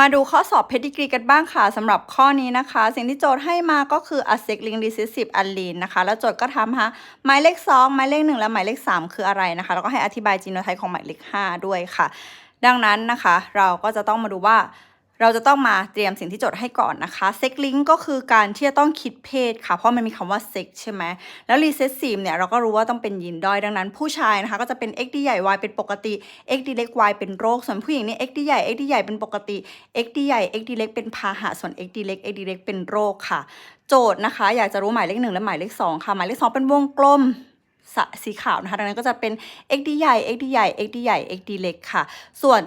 มาดูข้อสอบเพดิกรีกันบ้างค่ะสำหรับข้อนี้นะคะ สิ่งที่โจทย์ให้มาก็คือ a s e x l i n g recessive allele นะคะ แล้วโจทย์ก็ทำฮะหมายเลข 2 หมายเลข 1 และหมายเลข 3 คืออะไรนะคะ แล้วก็ให้อธิบายจีโนไทป์ของหมายเลข 5 ด้วยค่ะ ดังนั้นนะคะ เราก็จะต้องมาดูว่า เราจะต้องมาเตรียมสิ่งที่โจทย์ให้ก่อนนะคะเซ็กลิงก็คือการที่จะต้องคิดเพศค่ะ เพราะมันมีคำว่าเซ็กใช่ไหมแล้วรีเซสซีฟเนี่ยเราก็รู้ว่าต้องเป็นยีนด้อยดังนั้น ผู้ชายนะคะก็จะเป็น x ดีใหญ่ y เป็นปกติ x ดีเล็ก y เป็นโรค ส่วนผู้หญิงนี่ x ดีใหญ่ x ดีใหญ่เป็นปกติ x ดีใหญ่ x ดีเล็กเป็นพาหะส่วน x ดีเล็ก x ดีเล็กเป็นโรคค่ะ โจทย์นะคะ อยากจะรู้หมายเลขหนึ่งและหมายเลขสองค่ะหมายเลขสองเป็นวงกลมสีขาวนะคะดังนั้นก็จะเป็น x ดีใหญ่ x ดีใหญ่ x ดีใหญ่ x ดีเล็กค่ะ ส่วน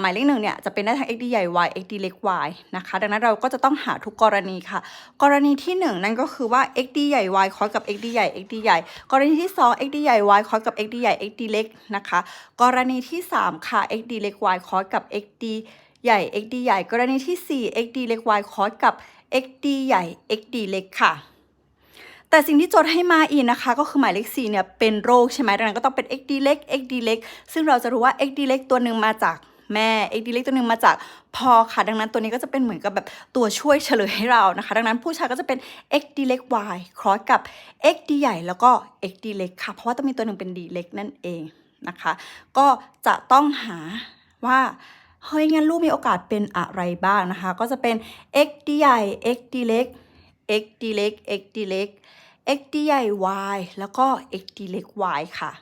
หมายเลขหนึ่งเนี่ยจะเป็นได้ทั้ง x ดีใหญ่ y x ดีเล็ก y นะคะ ดังนั้นเราก็จะต้องหาทุกกรณีค่ะ กรณีที่หนึ่งนั่นก็คือว่า x ดีใหญ่ y คอสกับ x ดีใหญ่ x ดีใหญ่ กรณีที่สอง x ดีใหญ่ y คอสกับ x ดีใหญ่ x ดีเล็กนะคะ กรณีที่สามค่ะ x ดีเล็ก y คอสกับ x ดีใหญ่ x ดีใหญ่ กรณีที่สี่ x ดีเล็ก y คอสกับ x ดีใหญ่ x ดีเล็กค่ะแต่สิ่งที่โจทย์ให้มาอีกนะคะ ก็คือหมายเลข4เนี่ยเป็นโรคใช่ไหมดังนั้นก็ต้องเป็น x d เล็ก x d เล็กซึ่งเราจะรู้ว่า x d เล็กตัวหนึ่งมาจาก แม่ x d เล็กตัวหนึ่งมาจากพอค่ะ ดังนั้นตัวนี้ก็จะเป็นเหมือนกับแบบตัวช่วยเฉลยให้เรานะคะ ดังนั้นผู้ชายก็จะเป็น x d เล็ก y ครอสกับ x d ใหญ่แล้วก็ x d เล็กค่ะ เพราะว่าต้องมีตัวหนึ่งเป็น d เล็กนั่นเองนะคะ ก็จะต้องหาว่าเฮ้ยงั้นลูกมีโอกาสเป็นอะไรบ้างนะคะ ก็จะเป็น x d ใหญ่ x d เล็ก x d เล็ก x d เล็ก x d ใหญ่ y แล้วก็ x d เล็ก y ค่ะ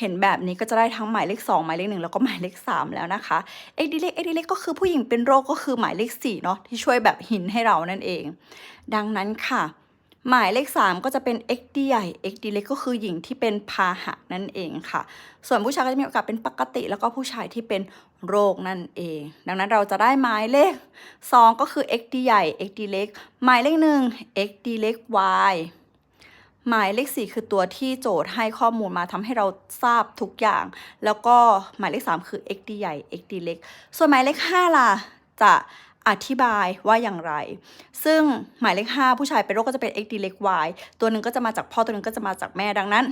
เห็นแบบนี้ก็จะได้ทั้งหมายเลข 2 หมายเลข 1 แล้วก็หมายเลข 3 แล้วนะคะ x d เล็ก x d เล็กก็คือผู้หญิงเป็นโรคก็คือหมายเลข4เนาะที่ช่วยแบบหินให้เรานั่นเอง ดังนั้นค่ะ หมายเลข 3 ก็จะเป็น x d ใหญ่ x d เล็กก็คือหญิงที่เป็นพาหะนั่นเองค่ะ ส่วนผู้ชายก็จะมีโอกาสเป็นปกติ แล้วก็ผู้ชายที่เป็นโรคนั่นเอง ดังนั้นเราจะได้หมายเลข 2 ก็คือ x d ใหญ่ x d เล็กหมายเลข 1 x d เล็ก y หมายเลข4คือตัวที่โจทย์ให้ข้อมูลมาทำให้เราทราบทุกอย่าง แล้วก็หมายเลข 3 คือ x d ใหญ่ x d เล็ก ส่วนหมายเลข 5 ล่ะ จะอธิบายว่าอย่างไร ซึ่งหมายเลข 5 ผู้ชายเป็นโรคก็จะเป็น x d เล็ก y ตัวหนึ่งก็จะมาจากพ่อตัวหนึ่งก็จะมาจากแม่ดังนั้น